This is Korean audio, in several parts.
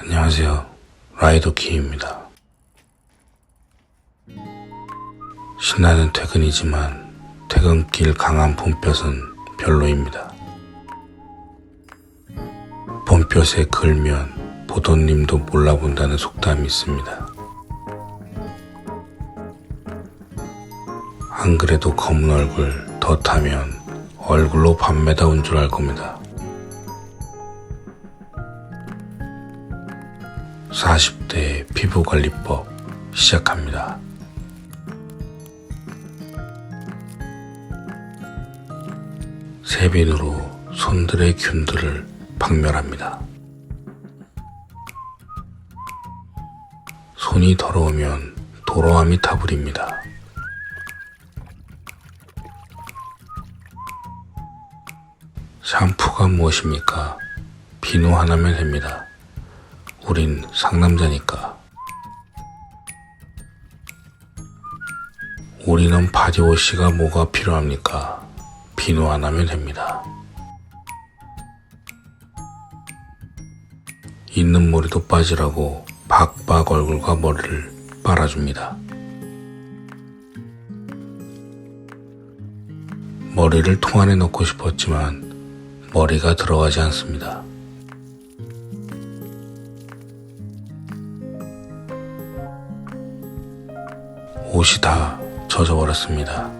안녕하세요. 라이더 키입니다. 신나는 퇴근이지만 퇴근길 강한 봄볕은 별로입니다. 봄볕에 걸면 보돈님도 몰라본다는 속담이 있습니다. 안 그래도 검은 얼굴 더 타면 얼굴로 밤매다 온 줄 알 겁니다. 40대 피부관리법 시작합니다. 세빈으로 손들의 균들을 박멸합니다. 손이 더러우면 도로함이 타버립니다. 샴푸가 무엇입니까? 비누 하나면 됩니다. 우린 상남자니까. 우리는 바디워시가 뭐가 필요합니까? 비누 하나면 됩니다. 있는 머리도 빠지라고 박박 얼굴과 머리를 빨아줍니다. 머리를 통 안에 넣고 싶었지만 머리가 들어가지 않습니다. 옷이 다 젖어버렸습니다.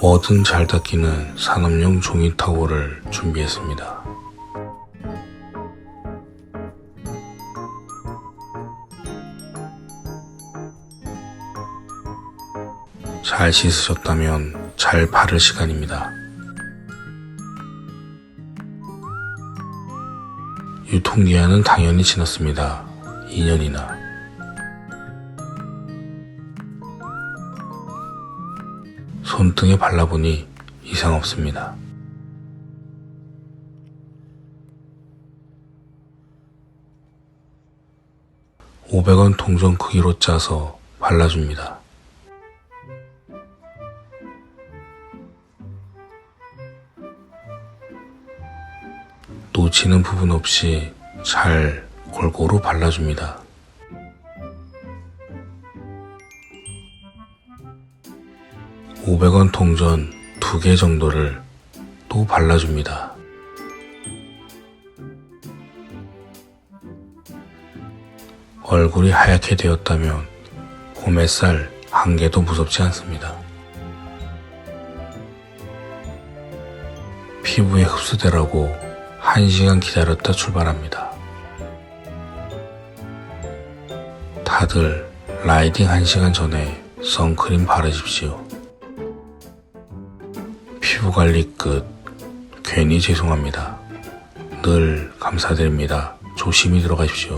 뭐든 잘 닦이는 산업용 종이 타월을 준비했습니다. 잘 씻으셨다면 잘 바를 시간입니다. 유통기한은 당연히 지났습니다. 2년이나. 손등에 발라보니 이상 없습니다. (500원) 동전 크기로 짜서 발라줍니다. 놓치는 부분 없이 잘 골고루 발라줍니다. (500원) 동전 두 개 정도를 또 발라줍니다. 얼굴이 하얗게 되었다면 봄햇살 한 개도 무섭지 않습니다. 피부에 흡수되라고 1시간 기다렸다 출발합니다. 다들 라이딩 1시간 전에 선크림 바르십시오. 피부 관리 끝. 괜히 죄송합니다. 늘 감사드립니다. 조심히 들어가십시오.